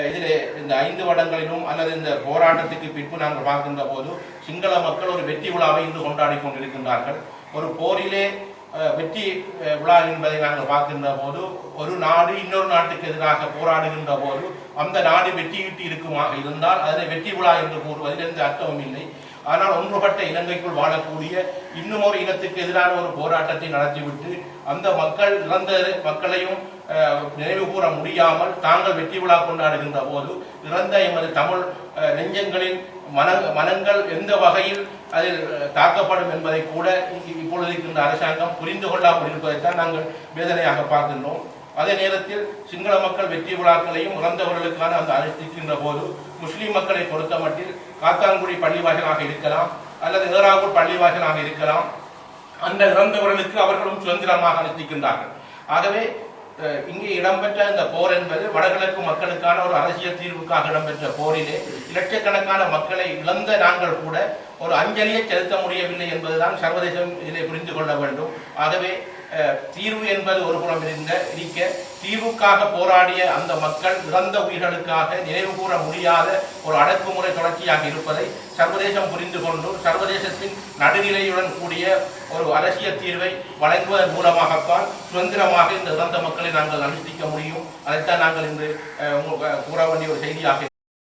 இதில் இதிலே இந்த ஐந்து வடங்களிலும் அல்லது இந்த போராட்டத்துக்கு பின்பு நாங்கள் பார்க்கின்ற போது சிங்கள மக்கள் ஒரு வெற்றி விழாவை இன்று கொண்டாடி கொண்டிருக்கின்றார்கள். ஒரு போரிலே அஹ், வெற்றி விழா என்பதை நாங்கள் பார்க்கின்ற போது ஒரு நாடு இன்னொரு நாட்டுக்கு எதிராக போராடுகின்ற போது அந்த நாடு வெற்றியிட்டு இருக்குமா இருந்தால் அதனை வெற்றி விழா என்று கூறுவதில் எந்த அர்த்தமும் இல்லை. ஆனால் ஒன்றுபட்ட இலங்கைக்குள் வாழக்கூடிய இன்னும் ஒரு இனத்துக்கு எதிரான ஒரு போராட்டத்தை நடத்திவிட்டு அந்த மக்கள் இறந்த மக்களையும் நினைவு கூற முடியாமல் தாங்கள் வெற்றி விழா கொண்டாடுகின்ற போது இறந்த எமது தமிழ் நெஞ்சங்களின் மன மனங்கள் எந்த வகையில் அதில் தாக்கப்படும் என்பதை கூட இப்பொழுது இருக்கின்ற அரசாங்கம் புரிந்து கொள்ளாமல் இருப்பதைத்தான் நாங்கள் வேதனையாக பார்க்கின்றோம். அதே நேரத்தில் சிங்கள மக்கள் வெற்றி விழாக்களையும் இறந்தவர்களுக்கான அந்த அனுஷ்டிக்கின்ற போது முஸ்லீம் மக்களை பொறுத்த மட்டில் காத்தான்குடி பள்ளிவாசலாக இருக்கலாம் அல்லது ஏறாவூர் பள்ளிவாசலாக இருக்கலாம். அந்த இறந்தவர்களுக்கு அவர்களும் சுதந்திரமாக அனுஷ்டிக்கின்றார்கள். ஆகவே இங்கே இடம்பெற்ற இந்த போர் என்பது வடகிழக்கு மக்களுக்கான ஒரு அரசியல் தீர்வுக்காக இடம்பெற்ற போரிலே லட்சக்கணக்கான மக்களை இழந்த நாங்கள் கூட ஒரு அஞ்சலியை செலுத்த முடியவில்லை என்பதுதான் சர்வதேசம் இதிலே புரிந்து கொள்ள வேண்டும். ஆகவே தீர்வு என்பது ஒரு புறம் இருந்த இருக்க தீர்வுக்காக போராடிய அந்த மக்கள் இறந்த உயிர்களுக்காக நினைவு கூற முடியாத ஒரு அடக்குமுறை தொடர்ச்சியாக இருப்பதை சர்வதேசம் புரிந்து கொண்டு சர்வதேசத்தின் நடுநிலையுடன் கூடிய ஒரு அரசியல் தீர்வை வழங்குவதன் மூலமாகத்தான் சுதந்திரமாக இந்த இறந்த மக்களை நாங்கள் அனுஷ்டிக்க முடியும். அதைத்தான் நாங்கள் இன்று கூற வேண்டிய ஒரு செய்தியாக